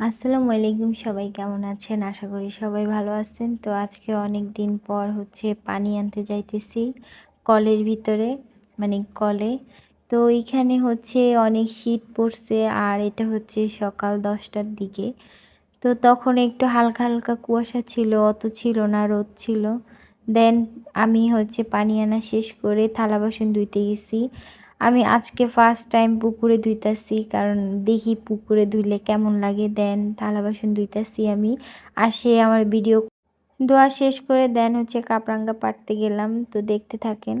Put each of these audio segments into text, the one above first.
আসসালামু আলাইকুম, সবাই কেমন আছেন? আশা করি সবাই ভালো আছেন। তো আজকে অনেক দিন পর হচ্ছে পানি আনতে যাইতেছি কলের ভিতরে মানে কলে। তো এইখানে হচ্ছে অনেক শীত পড়ছে আর এটা হচ্ছে সকাল দশটার দিকে। তো তখন একটু হালকা হালকা কুয়াশা ছিল, অত ছিল না, রোদ ছিল। দেন আমি হচ্ছে পানি আনা শেষ করে থালা বাসন ধুইতে গেছি। আমি আজকে ফার্স্ট টাইম পুকুরে ধুইতাছি কারণ দেখি পুকুরে ধুইলে কেমন লাগে দেন থালা বাসন ধুইতাছি আমি। আসে আমার ভিডিও ধোয়া শেষ করে দেন হচ্ছে কাপড়াঙ্গা পাড়তে গেলাম তো দেখতে থাকেন।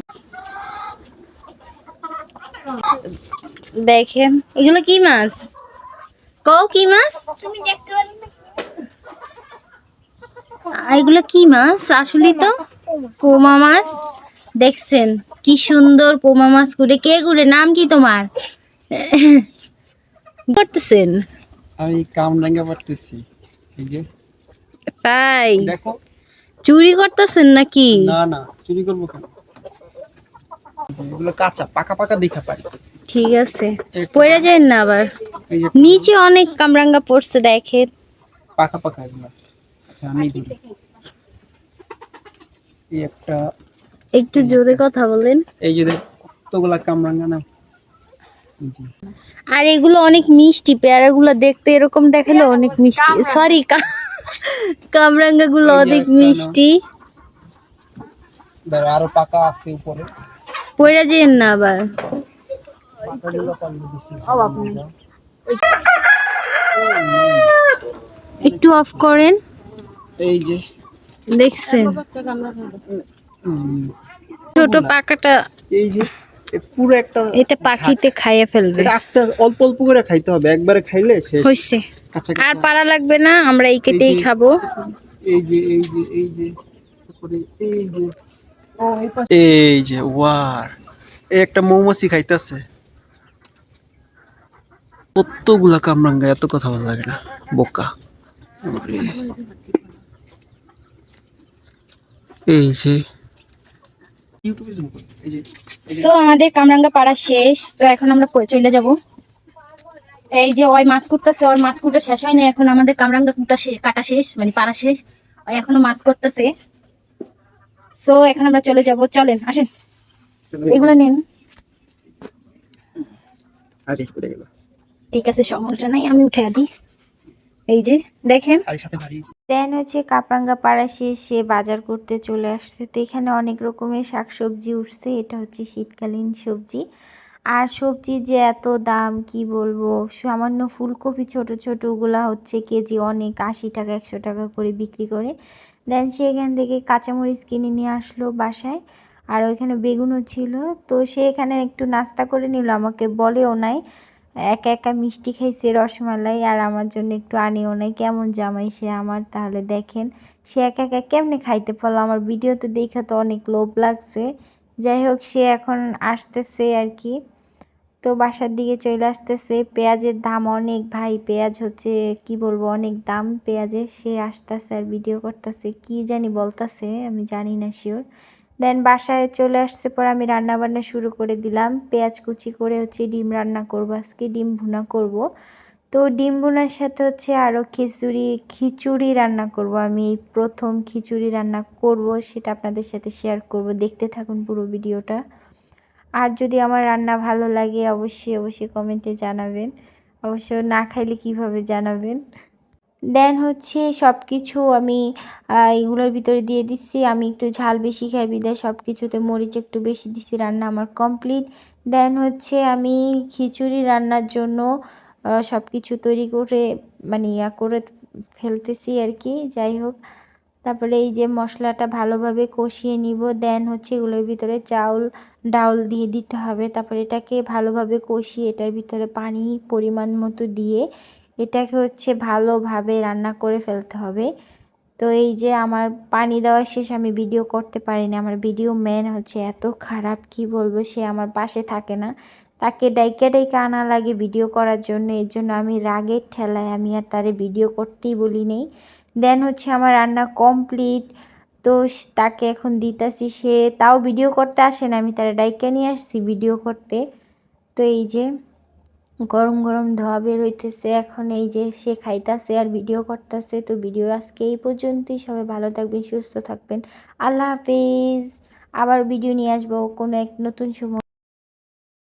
দেখেন এগুলো কি মাছ? কও কি মাছ? তুমি দেখতে পারো না এগুলো কি মাছ? আসলে তো? পোমা মাছ? দেখছেন? কি সুন্দর পোমা মাছ করে কে গুলে নাম কি তোমার? করতেছেন আমি কামরাঙ্গা যে। তাই? দেখো। চুরি করতেছেন নাকি? না না। চুরি করব কেন? এগুলো কাঁচা পাকা পাকা দেখা পাই। ঠিক আছে। পড়ে যায় না আবার। নিচে অনেক কামরাঙ্গা পড়ছে দেখেন। পাকা পাকা এগুলো। আচ্ছা আমি দিই এই একটা একটু জোরে কথা বলেন। এই যে কতগুলা কামরাঙ্গা না আর এগুলো অনেক মিষ্টি পেয়ারাগুলো দেখতে এরকম দেখালে অনেক মিষ্টি। সরি কামরাঙ্গা গুলো অনেক মিষ্টি। ধরো আরও পাকা আছে উপরে। পড়ে যেন না আবার। একটু অফ করেন। এই যে। দেখছেন। ছোট পাকাটা এই যে পুরো একটা এটা পাখিতে খাইয়ে ফেলবে। এটা আস্তে অল্প অল্প করে খাইতে হবে একবারে খাইলে শেষ। হইছে। আর পারা লাগবে না আমরা এই কেটেই খাব। এই যে এই যে এই যে তারপরে এই যে। এই যে ওয়ার। এই একটা মৌমাছি খাইতেছে। কতগুলা কামরাঙ্গা এত কথা ভালো লাগে না। বোকা। এই যে ইউটিউবে জুম কর। এই যে তো আমাদের কামরাঙ্গা পাড়া শেষ। তো এখন আমরা চলে যাব। এই যে ওই মাছ কুটতেছে ওর মাছ কুটা শেষ হয়নি। এখন আমাদের কামরাঙ্গা কুটা কাটা শেষ মানে পাড়া শেষ। ওই এখনও মাছ করতেছে সো এখন আমরা চলে যাব। চলেন আসেন। এগুলো নিন। ঠিক আছে সমস্যা নাই আমি উঠে দিই। এই যে দেখেন। দেন হচ্ছে কাপড়াঙ্গা পাড়া সে বাজার করতে চলে আসছে। তো এখানে অনেক রকমের শাকসবজি উঠছে। এটা হচ্ছে শীতকালীন সবজি। আর সবজি যে এত দাম কি বলব? সামান্য ফুলকপি ছোট ছোট ওগুলা হচ্ছে কেজি অনেক আশি টাকা একশো টাকা করে বিক্রি করে। দেন সে এখান থেকে কাঁচামরিচ কিনে নিয়ে আসলো বাসায়। আর ওইখানে বেগুনও ছিল। তো সে এখানে একটু নাস্তা করে নিল। আমাকে বলেও নাই। একা একা মিষ্টি খাইছে রসমালাই আর আমার জন্য একটু আনিও নাই। কেমন জামাই সে আমার? তাহলে দেখেন, সে একা একা কেমনে খাইতে পারল? আমার ভিডিও তো দেখে তো অনেক লোভ লাগছে। যাই হোক, সে এখন আসতেছে আর কি। তো বাসার দিকে চলে আসতেছে। পেঁয়াজের দাম অনেক ভাই, পেঁয়াজ হচ্ছে, কি বলব, অনেক দাম পেঁয়াজের। সে আসতেছে আর ভিডিও করতেছে। কি জানি বলতাছে, আমি জানি না শিওর দেন বাসায় চলে আসছে পর আমি রান্না বান্না শুরু করে দিলাম। পেঁয়াজ কুচি করে হচ্ছে ডিম রান্না করব। আজকে ডিম ভুনা করব। তো ডিম ভুনার সাথে হচ্ছে আরও খিচুড়ি খিচুড়ি রান্না করব। আমি প্রথম খিচুড়ি রান্না করব, সেটা আপনাদের সাথে শেয়ার করব। দেখতে থাকুন পুরো ভিডিওটা। আর যদি আমার রান্না ভালো লাগে, অবশ্যই অবশ্যই কমেন্টে জানাবেন। অবশ্য না খাইলে কীভাবে জানাবেন? দেন হচ্ছে সব কিছু আমি এগুলোর ভিতরে দিয়ে দিচ্ছি। আমি একটু ঝাল বেশি খাই, বিদায় সব কিছুতে মরিচ একটু বেশি দিচ্ছি, রান্না আমার কমপ্লিট দেন হচ্ছে আমি খিচুড়ি রান্নার জন্য সব কিছু তৈরি করে মানে ইয়া করে ফেলতেছি আর কি, যাই হোক। তারপরে এই যে মশলাটা ভালোভাবে কষিয়ে নিব দেন হচ্ছে এগুলোর ভিতরে চাউল, ডাউল দিয়ে দিতে হবে। তারপরে এটাকে ভালোভাবে কষিয়ে এটার ভিতরে পানি পরিমাণ মতো দিয়ে এটাকে হচ্ছে ভালোভাবে রান্না করে ফেলতে হবে। তো এই যে আমার পানি দেওয়া শেষ আমি ভিডিও করতে পারিনি। আমার ভিডিও ম্যান হচ্ছে এত খারাপ, কি বলব? সে আমার পাশে থাকে না। তাকে ডাইকা ডাইকা আনা লাগে ভিডিও করার জন্য। এর জন্য আমি রাগের ঠেলায় আমি আর তারে ভিডিও করতেই বলি নেই দেন হচ্ছে আমার রান্না কমপ্লিট তো তাকে এখন দিতাছি। সে তাও ভিডিও করতে আসে না। আমি তারা ডাইকা নিয়ে আসছি ভিডিও করতে। তো এই যে গরম গরম ধোয়া বের হইতেছে। এখন এই যে সে খাইতাছে আর ভিডিও করতেছে। তো ভিডিও আজকে এই পর্যন্তই। সবাই ভালো থাকবেন, সুস্থ থাকবেন। আল্লাহ হাফিজ। আবার ভিডিও নিয়ে আসব কোনো এক নতুন সময়।